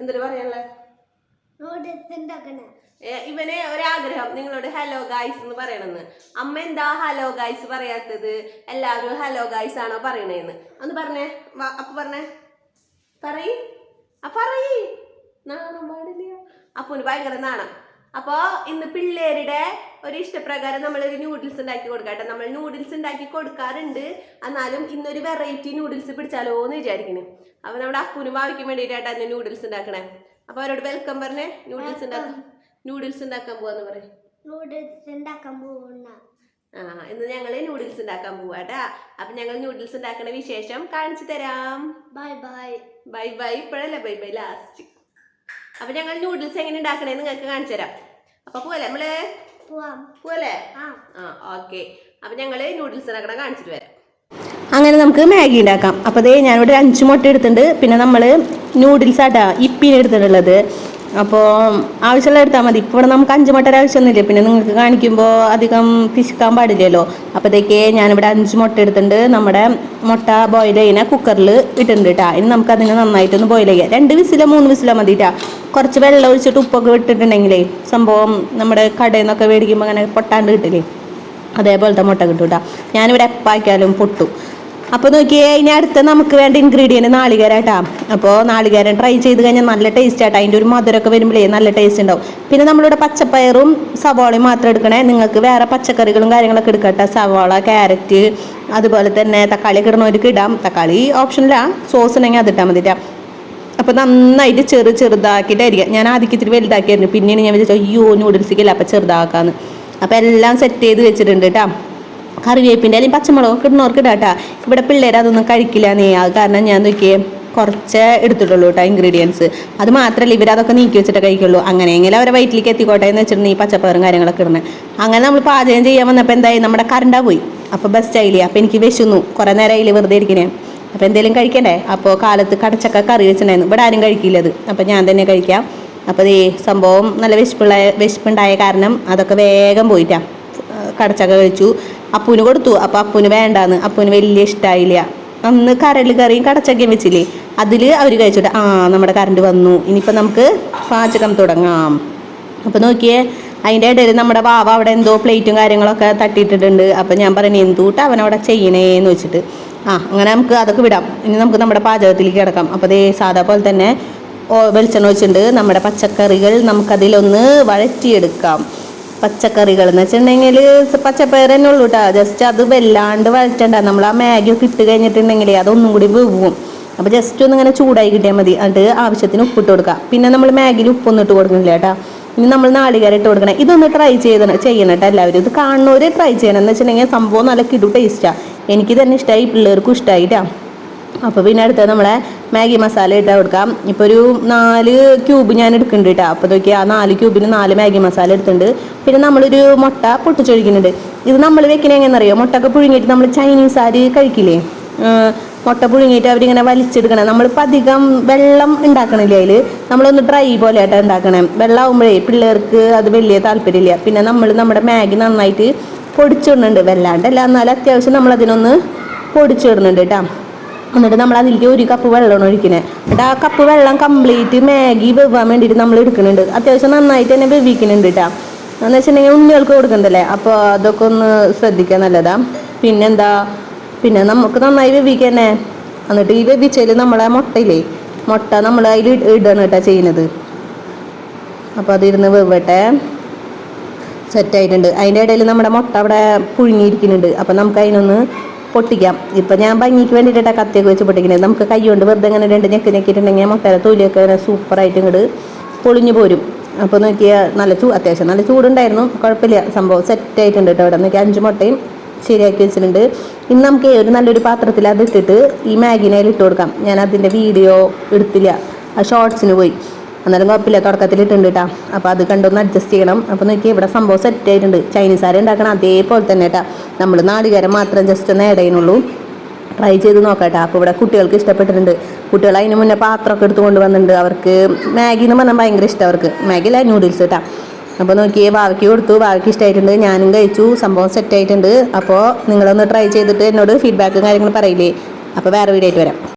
എന്തൊരു പറയാനുള്ളത് ഏ, ഇവന് ഒരാഗ്രഹം നിങ്ങളോട് ഹലോ ഗായ്സ് എന്ന് പറയണമെന്ന് അമ്മ എന്താ ഹലോ ഗായ്സ് പറയാത്തത്? എല്ലാവരും ഹലോ ഗായ്സ് ആണോ പറയണേന്ന്. ഒന്ന് പറഞ്ഞേ അപ്പൊ പറഞ്ഞേ. പറയ്. പറയ്. നാണം പാടില്ല. അപ്പൊ ഭയങ്കര നാണം. അപ്പോ ഇന്ന് പിള്ളേരുടെ ഒരു ഇഷ്ടപ്രകാരം നമ്മളൊരു നൂഡിൽസ് ഉണ്ടാക്കി കൊടുക്കട്ടെ നമ്മൾ നൂഡിൽസ് ഉണ്ടാക്കി കൊടുക്കാറുണ്ട്. എന്നാലും ഇന്നൊരു വെറൈറ്റി നൂഡിൽസ് പിടിച്ചാലോ എന്ന് വിചാരിക്കുന്നു. അപ്പൊ നമ്മുടെ അപ്പൂനും ഭാവിക്കും വേണ്ടിയിട്ടാണ് ഇന്ന് നൂഡിൽസ് ഉണ്ടാക്കണേ. അപ്പൊ അവരോട് വെൽക്കം പറഞ്ഞേ. നൂഡിൽസ് ഉണ്ടാക്കാം നൂഡിൽസ് ഉണ്ടാക്കാൻ പോവാന്ന് പറയും. നൂഡിൽസ് ഉണ്ടാക്കാൻ പോകുന്ന ആ ഇന്ന് ഞങ്ങൾ നൂഡിൽസ് ഉണ്ടാക്കാൻ പോവാട്ടാ അപ്പൊ ഞങ്ങൾ നൂഡിൽസ് ഉണ്ടാക്കുന്ന വിശേഷം കാണിച്ചു തരാം. ബൈ ബൈ ബൈ ബൈ ഇപ്പോഴല്ലേ ബൈ ബൈ ലാസ്റ്റ് അപ്പൊ ഞങ്ങൾ നൂഡിൽസ് എങ്ങനെ ഉണ്ടാക്കണേന്ന് നിങ്ങൾക്ക് കാണിച്ചു തരാം. അപ്പൊ പോവല്ലേ നമ്മൾ? പോവല്ലേ? ആ. ഓക്കെ. അപ്പൊ ഞങ്ങൾ നൂഡിൽസ് ഉണ്ടാക്കണ കാണിച്ചിട്ട് വരാം. അങ്ങനെ നമുക്ക് മാഗി ഉണ്ടാക്കാം. അപ്പോൾ അതേ ഞാനിവിടെ ഒരു അഞ്ച് മുട്ട എടുത്തിട്ടുണ്ട്. പിന്നെ നമ്മൾ നൂഡിൽസ് ആട്ടാ ഇപ്പിന് എടുത്തിട്ടുള്ളത്. അപ്പോൾ ആവശ്യമുള്ള എടുത്താൽ മതി. ഇപ്പോൾ ഇവിടെ നമുക്ക് അഞ്ച് മുട്ടയുടെ ആവശ്യമൊന്നുമില്ല പിന്നെ നിങ്ങൾക്ക് കാണിക്കുമ്പോൾ അധികം പിശുക്കാൻ പാടില്ലല്ലോ. അപ്പോഴത്തേക്ക് ഞാനിവിടെ അഞ്ച് മുട്ട എടുത്തിട്ടുണ്ട്. നമ്മുടെ മുട്ട ബോയിൽ ചെയ്യുന്ന കുക്കറിൽ ഇട്ടിട്ടുണ്ട് കേട്ടോ ഇനി നമുക്ക് അതിനെ നന്നായിട്ടൊന്ന് ബോയിൽ ചെയ്യാം. രണ്ട് വിസിലോ മൂന്ന് വിസിലോ മതി കേട്ടോ കുറച്ച് വെള്ളം ഒഴിച്ചിട്ട് ഉപ്പൊക്കെ ഇട്ടിട്ടുണ്ടെങ്കിലേ സംഭവം നമ്മുടെ കടയിൽ നിന്നൊക്കെ മേടിക്കുമ്പോൾ അങ്ങനെ പൊട്ടാണ്ട് കിട്ടില്ലേ? അതേപോലത്തെ മുട്ട കിട്ടും കേട്ടോ ഞാനിവിടെ എപ്പാക്കിയാലും പൊട്ടും. അപ്പോൾ നോക്കിയേ ഇനി അടുത്ത നമുക്ക് വേണ്ട ഇൻഗ്രീഡിയന്റ് നാളികേരാട്ടാ. അപ്പോൾ നാളികേരം ട്രൈ ചെയ്ത് കഴിഞ്ഞാൽ നല്ല ടേസ്റ്റ് ആട്ടോ. അതിന്റെ ഒരു മധുരമൊക്കെ വരുമ്പോഴേ നല്ല ടേസ്റ്റ് ഉണ്ടാവും. പിന്നെ നമ്മളിവിടെ പച്ചപ്പയറും സവാളയും മാത്രം എടുക്കണേ. നിങ്ങൾക്ക് വേറെ പച്ചക്കറികളും കാര്യങ്ങളൊക്കെ എടുക്കട്ടെ. സവാള ക്യാരറ്റ് അതുപോലെ തന്നെ തക്കാളി കിടന്നവർക്ക് ഇടാം. തക്കാളി ഓപ്ഷനിലാണ് സോസ് ഉണ്ടെങ്കിൽ അത് ഇട്ടാൽ അപ്പോൾ നന്നായിട്ട് ചെറു ചെറുതാക്കിയിട്ടായിരിക്കാം. ഞാൻ ആദ്യം ഇത്തിരി വലുതാക്കിയായിരുന്നു. പിന്നെയാണ് ഞാൻ വിചാരിച്ചു അയ്യോ നൂഡിൽസിക്കില്ല അപ്പോൾ ചെറുതാക്കാന്ന്. അപ്പോൾ എല്ലാം സെറ്റ് ചെയ്ത് വെച്ചിട്ടുണ്ട് കേട്ടോ കറിവേപ്പിന്റെ അല്ലെങ്കിൽ പച്ചമുളകൊക്കെ ഇടുന്നവർക്ക് ഇടാം കേട്ടോ. ഇവിടെ പിള്ളേർ അതൊന്നും കഴിക്കില്ല നീ അത് കാരണം ഞാൻ നോക്കിയേ കുറച്ചേ എടുത്തിട്ടുള്ളൂ കേട്ടോ ഇൻഗ്രീഡിയൻസ് അത് മാത്രമല്ല ഇവരതൊക്കെ നീക്കി വെച്ചിട്ട് കഴിക്കുള്ളൂ. അങ്ങനെയെങ്കിലും അവരെ വയറ്റിലേക്ക് എത്തിക്കോട്ടെ എന്ന് വെച്ചിട്ടുണ്ടെങ്കിൽ ഈ പച്ചപ്പറും കാര്യങ്ങളൊക്കെ ഇടുന്നത് അങ്ങനെ നമ്മൾ പാചകം ചെയ്യാൻ വന്നപ്പോൾ എന്തായി? നമ്മുടെ കറണ്ടാ പോയി. അപ്പോൾ ബെസ്റ്റ് ആയില്ലേ അപ്പോൾ എനിക്ക് വിശന്നു. കുറേ നേരം അതിൽ വെറുതെ ഇരിക്കണേ. അപ്പോൾ എന്തെങ്കിലും കഴിക്കണ്ടേ? അപ്പോൾ കാലത്ത് കടച്ചക്ക കറി വെച്ചിട്ടുണ്ടായിരുന്നു. ഇവിടെ ആരും കഴിക്കില്ലത് അപ്പോൾ ഞാൻ തന്നെ കഴിക്കാം. അപ്പോൾ ഈ സംഭവം നല്ല വിശപ്പുള്ള വിശപ്പുണ്ടായ കാരണം അതൊക്കെ വേഗം പോയിട്ടാ. കടച്ചക്ക കഴിച്ചു. അപ്പൂന് കൊടുത്തു. അപ്പോൾ അപ്പൂന് വേണ്ടാന്ന്. അപ്പൂന് വലിയ ഇഷ്ടായില്ല. അന്ന് കരൽ കറിയും കടച്ചക്കയും വെച്ചില്ലേ? അതിൽ അവർ കഴിച്ചിട്ട്. ആ നമ്മുടെ കറണ്ട് വന്നു. ഇനിയിപ്പോൾ നമുക്ക് പാചകം തുടങ്ങാം. അപ്പോൾ നോക്കിയേ അതിന്റെ ഇടയിൽ നമ്മുടെ വാവ അവിടെ എന്തോ പ്ലേറ്റും കാര്യങ്ങളൊക്കെ തട്ടിയിട്ടിട്ടുണ്ട്. അപ്പം ഞാൻ പറഞ്ഞു എന്തൂട്ട് അവനവിടെ ചെയ്യണേന്ന് വെച്ചിട്ട്? ആ അങ്ങനെ നമുക്ക് അതൊക്കെ വിടാം. ഇനി നമുക്ക് നമ്മുടെ പാചകത്തിലേക്ക് കിടക്കാം. അപ്പോൾ അതേ സാധാ പോലെ തന്നെ വെളിച്ചെണ്ണ വെച്ചിട്ടുണ്ട് നമ്മുടെ പച്ചക്കറികൾ നമുക്കതിലൊന്ന് വഴറ്റിയെടുക്കാം. പച്ചക്കറികൾ എന്ന് വെച്ചിട്ടുണ്ടെങ്കിൽ പച്ചപ്പയർ തന്നെ ഉള്ളൂ കേട്ടോ ജസ്റ്റ് അത് വല്ലാണ്ട് വഴറ്റണ്ട. നമ്മൾ ആ മാഗി ഒക്കെ ഇട്ട് കഴിഞ്ഞിട്ടുണ്ടെങ്കിൽ അതൊന്നും കൂടി വെവും അപ്പോൾ ജസ്റ്റ് ഒന്ന് ഇങ്ങനെ ചൂടായി കിട്ടിയാൽ മതി. എന്നിട്ട് ആവശ്യത്തിന് ഉപ്പിട്ട് കൊടുക്കുക പിന്നെ നമ്മൾ മാഗിയിൽ ഉപ്പൊന്നും ഇട്ട് കൊടുക്കുന്നില്ല കേട്ടോ ഇനി നമ്മൾ നാളികേരം ഇട്ട് കൊടുക്കണം. ഇതൊന്ന് ട്രൈ ചെയ്ത് ചെയ്യണം കേട്ടോ എല്ലാവരും. ഇത് കാണുന്നവരെ ട്രൈ ചെയ്യണം. എന്ന് വെച്ചിട്ടുണ്ടെങ്കിൽ സംഭവം നല്ല കിടു ടേസ്റ്റാണ് എനിക്ക് തന്നെ ഇഷ്ടമായി പിള്ളേർക്കും ഇഷ്ടമായിട്ടാ അപ്പോൾ പിന്നെ അടുത്ത നമ്മളെ മാഗി മസാല ഇട്ടാൽ കൊടുക്കാം. ഇപ്പോൾ ഒരു നാല് ക്യൂബ് ഞാൻ എടുക്കുന്നുണ്ട് കേട്ടോ. അപ്പോൾ നോക്കി ആ നാല് ക്യൂബിന് നാല് മാഗി മസാല എടുത്തിട്ടുണ്ട്. പിന്നെ നമ്മളൊരു മുട്ട പൊട്ടിച്ചൊഴിക്കുന്നുണ്ട്. ഇത് നമ്മൾ വെക്കണേ എങ്ങനെയെന്നറിയോ മുട്ടൊക്കെ പുഴുങ്ങിയിട്ട് നമ്മൾ ചൈനീസ് ആര് കഴിക്കില്ലേ? മുട്ട പുഴുങ്ങിയിട്ട് അവരിങ്ങനെ വലിച്ചെടുക്കണം. നമ്മളിപ്പോൾ അധികം വെള്ളം ഉണ്ടാക്കണില്ല അതിൽ നമ്മളൊന്ന് ഡ്രൈ പോലെ ആയിട്ട് ഉണ്ടാക്കണേ. വെള്ളം പിള്ളേർക്ക് അത് വലിയ താല്പര്യമില്ല. പിന്നെ നമ്മൾ നമ്മുടെ മാഗി നന്നായിട്ട് പൊടിച്ചിടുന്നുണ്ട്. വല്ലാണ്ടല്ല എന്നാലും അത്യാവശ്യം നമ്മളതിനൊന്ന് പൊടിച്ചിടുന്നുണ്ട് കേട്ടോ. എന്നിട്ട് നമ്മൾ അതിലേക്ക് ഒരു കപ്പ് വെള്ളമാണ് ഒഴിക്കുന്നത് എന്നിട്ട് ആ കപ്പ് വെള്ളം കംപ്ലീറ്റ് മാഗി വെവാൻ വേണ്ടിയിട്ട് നമ്മൾ എടുക്കുന്നുണ്ട്. അത്യാവശ്യം നന്നായിട്ട് തന്നെ വെവിക്കുന്നുണ്ട് കേട്ടോ എന്ന് വെച്ചിട്ടുണ്ടെങ്കിൽ ഉണ്ണികൾക്ക് കൊടുക്കണ്ടല്ലേ അപ്പോൾ അതൊക്കെ ഒന്ന് ശ്രദ്ധിക്കാൻ നല്ലതാ. പിന്നെന്താ? പിന്നെ നമുക്ക് നന്നായി വെവിക്കന്നെ. എന്നിട്ട് ഈ വെവിച്ചതിൽ നമ്മളെ മുട്ടയില്ലേ? മുട്ട നമ്മൾ അതിൽ ഇടണം കേട്ടോ ചെയ്യുന്നത്. അപ്പോൾ അതിരുന്ന് വെവട്ടെ സെറ്റായിട്ടുണ്ട് അതിന്റെ ഇടയിൽ നമ്മുടെ മുട്ട അവിടെ പുഴുങ്ങിയിരിക്കുന്നുണ്ട്. അപ്പം നമുക്ക് അതിനൊന്ന് പൊട്ടിക്കാം. ഇപ്പം ഞാൻ ഭംഗിക്ക് വേണ്ടിയിട്ടാണ് കത്തിയൊക്കെ വെച്ച് പൊട്ടിക്കുന്നത്. നമുക്ക് കൈ കൊണ്ട് വെറുതെ ഇങ്ങനെ രണ്ട് ഞെക്ക് ഞെക്കിയിട്ടുണ്ടെങ്കിൽ മുട്ടയുടെ തൊലിയൊക്കെ ഇങ്ങനെ സൂപ്പറായിട്ട് ഇങ്ങോട്ട് പൊളിഞ്ഞു പോരും. അപ്പോൾ നോക്കിയാൽ നല്ല ചൂ അത്യാവശ്യം നല്ല ചൂടുണ്ടായിരുന്നു. കുഴപ്പമില്ല. സംഭവം സെറ്റായിട്ടുണ്ട് കേട്ടോ അവിടെ. നോക്കിയാൽ അഞ്ച് മുട്ടയും ശരിയാക്കി വെച്ചിട്ടുണ്ട്. ഇന്ന് നമുക്ക് ഒരു നല്ലൊരു പാത്രത്തിൽ അത് ഇട്ടിട്ട് ഈ മാഗിനയിൽ ഇട്ട് കൊടുക്കാം. ഞാൻ അതിന്റെ വീഡിയോ എടുത്തില്ല. ആ ഷോർട്സിന് പോയി. അന്നേരം കുഴപ്പമില്ല തുടക്കത്തിൽ ഇട്ടുണ്ട് കേട്ടോ അപ്പോൾ അത് കണ്ടൊന്ന് അഡ്ജസ്റ്റ് ചെയ്യണം. അപ്പോൾ നോക്കി ഇവിടെ സംഭവം സെറ്റ് ആയിട്ടുണ്ട്. ചൈനീസുകാരെ ഉണ്ടാക്കണം അതേപോലെ തന്നെ കേട്ടോ നമ്മൾ നാടുകാരെ മാത്രം ജസ്റ്റ് ഒന്ന് ട്രൈ ചെയ്ത് നോക്കട്ടെ അപ്പോൾ ഇവിടെ കുട്ടികൾക്ക് ഇഷ്ടപ്പെട്ടിട്ടുണ്ട്. കുട്ടികൾ അതിന് മുന്നേ പാത്രമൊക്കെ എടുത്ത് കൊണ്ടുവന്നിട്ടുണ്ട്. അവർക്ക് മാഗി എന്ന് പറഞ്ഞാൽ ഭയങ്കര ഇഷ്ടം അവർക്ക്. മാഗി അല്ല നൂഡിൽസ് കേട്ടോ അപ്പോൾ നോക്കിയേ ബാവയ്ക്ക് കൊടുത്തു. ബാവയ്ക്ക് ഇഷ്ടമായിട്ടുണ്ട് ഞാനും കഴിച്ചു. സംഭവം സെറ്റ് ആയിട്ടുണ്ട്. അപ്പോൾ നിങ്ങളൊന്ന് ട്രൈ ചെയ്തിട്ട് എന്നോട് ഫീഡ്ബാക്കും കാര്യങ്ങളും പറയില്ലേ. അപ്പോൾ വേറെ വീഡിയോ ആയിട്ട് വരാം.